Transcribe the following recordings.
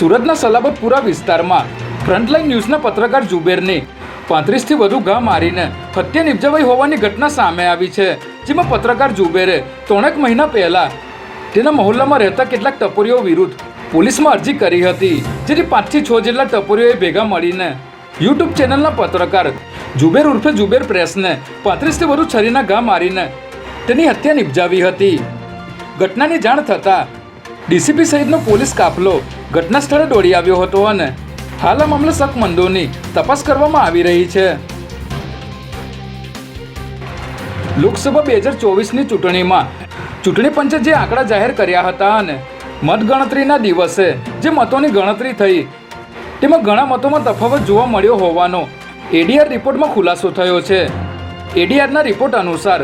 સુરતના સલાબતપુરા વિસ્તારમાં ફ્રન્ટલાઇન ન્યૂઝના પત્રકાર જુબેરને પાંત્રીસથી વધુ ઘા મારીને હત્યા નિપજાવાઈ હોવાની ઘટના સામે આવી છે, જેમાં પત્રકાર જુબેરે ત્રણેક મહિના પહેલા તેના મહોલ્લામાં રહેતા કેટલાક ટપોરીઓ વિરુદ્ધ પોલીસમાં અરજી કરી હતી, જેથી પાંચથી છ જેટલા ટપોરીઓએ ભેગા મળીને યુટ્યુબ ચેનલના પત્રકાર જુબેર ઉર્ફે જુબેર પ્રેસને પાંત્રીસથી વધુ છરીના ઘા મારીને તેની હત્યા નિપજાવી હતી. ઘટનાની જાણ થતાં ડીસીપી સહિતનો પોલીસ કાફલો ઘટના સ્થળે દોડી આવ્યો હતો અને હાલ આ મામલે શકમંદોની તપાસ કરવામાં આવી રહી છે. લોકસભા બે હજાર ચોવીસની ચૂંટણીમાં ચૂંટણી પંચે જે આંકડા જાહેર કર્યા હતા અને મતગણતરીના દિવસે જે મતોની ગણતરી થઈ, તેમાં ઘણા મતોમાં તફાવત જોવા મળ્યો હોવાનો એડીઆર રિપોર્ટમાં ખુલાસો થયો છે. એડીઆરના રિપોર્ટ અનુસાર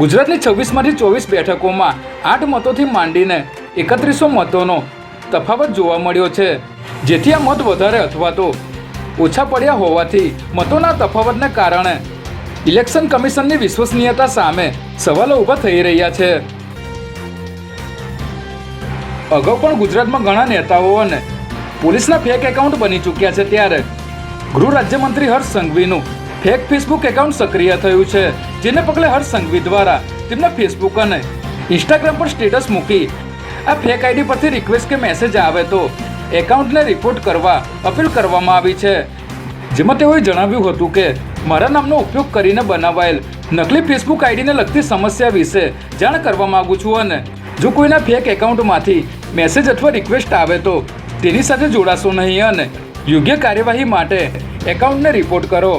ગુજરાતની છવ્વીસમાંથી ચોવીસ બેઠકોમાં આઠ મતોથી માંડીને એકત્રીસો મતોનો તફાવત જોવા મળ્યો છે. જેથી આ મત વધારે અથવા તો ઓછા પડ્યા હોવાથી મતોના તફાવતને કારણે ઇલેક્શન કમિશનની વિશ્વસનીયતા સામે સવાલો ઊભા થઈ રહ્યા છે. અગાઉ પણ ગુજરાતમાં ઘણા નેતાઓ અને પોલીસના ફેક એકાઉન્ટ બની ચૂક્યા છે ત્યારે ગૃહ રાજ્યમંત્રી હર્ષ સંઘવીનું ફેક ફેસબુક એકાઉન્ટ સક્રિય થયું છે. જેને પગલે હર્ષ સંઘવી દ્વારા તેમના ફેસબુક અને ઇન્સ્ટાગ્રામ પર સ્ટેટસ મૂકી આ ફેક આઈડી પરથી રિક્વેસ્ટ કે મેસેજ આવે તો એકાઉન્ટને રિપોર્ટ કરવા અપીલ કરવામાં આવી છે. જેમાં તેઓએ જણાવ્યું હતું કે, મારા નામનો ઉપયોગ કરીને બનાવાયેલ નકલી ફેસબુક આઈડીને લગતી સમસ્યા વિશે જાણ કરવા માંગુ છું અને જો કોઈના ફેક એકાઉન્ટમાંથી મેસેજ અથવા રિક્વેસ્ટ આવે તો તેની સાથે જોડાશો નહીં અને યોગ્ય કાર્યવાહી માટે એકાઉન્ટને રિપોર્ટ કરો.